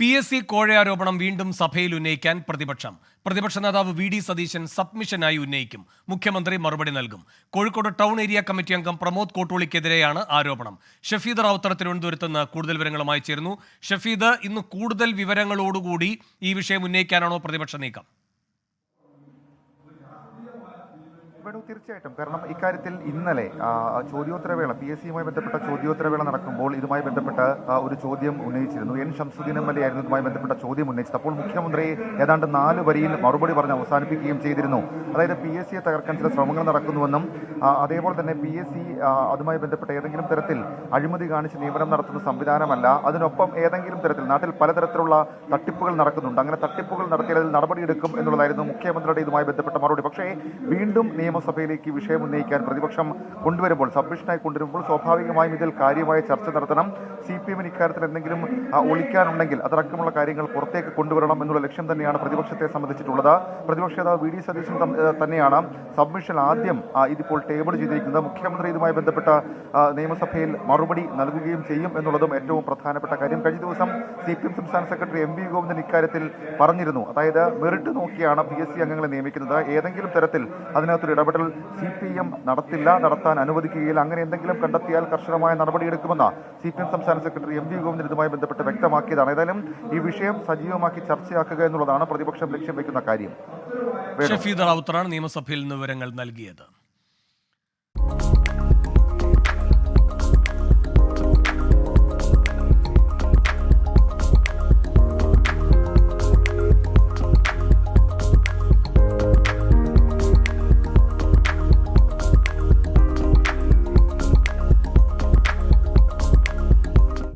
P S C കോഴയാരോപണം വീണ്ടും സഭയിൽ ഉന്നയിക്കാൻ പ്രതിപക്ഷം. പ്രതിപക്ഷ നേതാവ് വി ഡി സതീശൻ സബ്മിഷനായി ഉന്നയിക്കും. മുഖ്യമന്ത്രി മറുപടി നൽകും. കോഴിക്കോട് ടൗൺ ഏരിയ കമ്മിറ്റി അംഗം പ്രമോദ് കോട്ടോളിക്കെതിരെയാണ് ആരോപണം. ഷഫീദ് റാവുത്തർ തിരുവനന്തപുരത്ത് നിന്ന് കൂടുതൽ വിവരങ്ങളുമായി ചേരുന്നു. ഷഫീദ് ഇന്ന് കൂടുതൽ വിവരങ്ങളോടുകൂടി ഈ വിഷയം ഉന്നയിക്കാനാണോ പ്രതിപക്ഷ നീക്കം? വേണു തീർച്ചയായിട്ടും. കാരണം ഇക്കാര്യത്തിൽ ഇന്നലെ ചോദ്യോത്തരവേള പി എസ് സിയുമായി ബന്ധപ്പെട്ട ചോദ്യോത്തരവേള നടക്കുമ്പോൾ ഇതുമായി ബന്ധപ്പെട്ട ഒരു ചോദ്യം ഉന്നയിച്ചിരുന്നു. N Shamsuddin M L A ആയിരുന്നു ഇതുമായി ബന്ധപ്പെട്ട ചോദ്യം ഉന്നയിച്ചത്. അപ്പോൾ മുഖ്യമന്ത്രി ഏതാണ്ട് നാല് വരിയിൽ മറുപടി പറഞ്ഞ് അവസാനിപ്പിക്കുകയും ചെയ്തിരുന്നു. അതായത് പി എസ് സിയെ തകർക്കാൻ ചില ശ്രമങ്ങൾ നടക്കുന്നുവെന്നും അതേപോലെ തന്നെ പി എസ് സി അതുമായി ബന്ധപ്പെട്ട ഏതെങ്കിലും തരത്തിൽ അഴിമതി കാണിച്ച് നിയമനം നടത്തുന്ന സംവിധാനമല്ല അതിനൊപ്പം ഏതെങ്കിലും തരത്തിൽ നാട്ടിൽ പലതരത്തിലുള്ള തട്ടിപ്പുകൾ നടക്കുന്നുണ്ട്. അങ്ങനെ തട്ടിപ്പുകൾ നടത്തിയാൽ അതിൽ നടപടിയെടുക്കും എന്നുള്ളതായിരുന്നു മുഖ്യമന്ത്രിയുടെ ഇതുമായി ബന്ധപ്പെട്ട മറുപടി. പക്ഷേ വീണ്ടും നിയമസഭയിലേക്ക് വിഷയം ഉന്നയിക്കാൻ പ്രതിപക്ഷം കൊണ്ടുവരുമ്പോൾ സബ്മിഷനായി കൊണ്ടുവരുമ്പോൾ സ്വാഭാവികമായും ഇതിൽ കാര്യമായ ചർച്ച നടത്തണം. സി പി എമ്മിന് ഇക്കാര്യത്തിൽ എന്തെങ്കിലും ഒളിക്കാനുണ്ടെങ്കിൽ അതടക്കമുള്ള കാര്യങ്ങൾ പുറത്തേക്ക് കൊണ്ടുവരണം എന്നുള്ള ലക്ഷ്യം തന്നെയാണ് പ്രതിപക്ഷത്തെ സംബന്ധിച്ചിട്ടുള്ളത്. പ്രതിപക്ഷ നേതാവ് വി. ഡി. സതീശൻ തന്നെയാണ് സബ്മിഷൻ ആദ്യം ഇതിപ്പോൾ ടേബിൾ ചെയ്തിരിക്കുന്നത്. മുഖ്യമന്ത്രി ഇതുമായി ബന്ധപ്പെട്ട നിയമസഭയിൽ മറുപടി നൽകുകയും ചെയ്യും എന്നുള്ളതും ഏറ്റവും പ്രധാനപ്പെട്ട കാര്യം. കഴിഞ്ഞ ദിവസം സി പി എം സംസ്ഥാന സെക്രട്ടറി എം വി ഗോവിന്ദൻ ഇക്കാര്യത്തിൽ പറഞ്ഞിരുന്നു. അതായത് മെറിറ്റ് നോക്കിയാണ് പി. എസ്. സി അംഗങ്ങളെ നിയമിക്കുന്നത്. ഏതെങ്കിലും തരത്തിൽ അതിനകത്തൊരു ഇടപെടൽ സി പി എം നടത്തില്ല നടത്താൻ അനുവദിക്കുകയില്ല. അങ്ങനെ എന്തെങ്കിലും കണ്ടെത്തിയാൽ കർശനമായ നടപടിയെടുക്കുമെന്ന് സി പി എം സംസ്ഥാന സെക്രട്ടറി എം വി ഗോവിന്ദൻ ഇതുമായി ബന്ധപ്പെട്ട് വ്യക്തമാക്കിയതാണ്. ഏതായാലും ഈ വിഷയം സജീവമാക്കി ചർച്ചയാക്കുക എന്നുള്ളതാണ് പ്രതിപക്ഷം ലക്ഷ്യം വെക്കുന്ന കാര്യം. ഷഫീദ് റാവുത്തറാണ് നിയമസഭയിൽ വിവരങ്ങൾ നൽകിയത്.